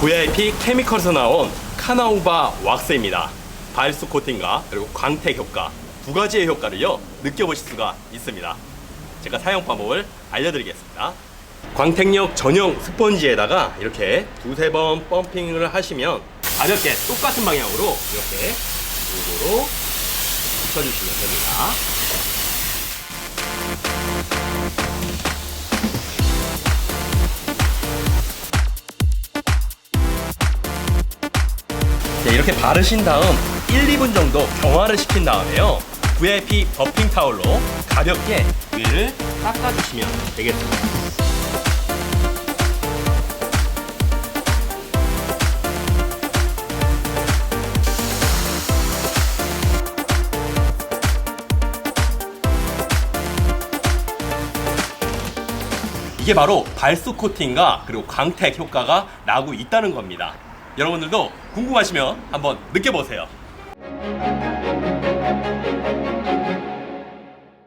VIP 케미컬에서 나온 카나우바 왁스입니다. 발수 코팅과 그리고 광택 효과 두 가지의 효과를요 느껴보실 수가 있습니다. 제가 사용 방법을 알려드리겠습니다. 광택력 전용 스펀지에다가 이렇게 두세 번 펌핑을 하시면 가볍게 똑같은 방향으로 이렇게 골고루 붙여주시면 됩니다. 이렇게 바르신 다음 1, 2분 정도 경화를 시킨 다음에요. VIP 버핑 타올로 가볍게 위를 닦아주시면 되겠습니다. 이게 바로 발수 코팅과 그리고 광택 효과가 나고 있다는 겁니다. 여러분들도 궁금하시면 한번 느껴보세요.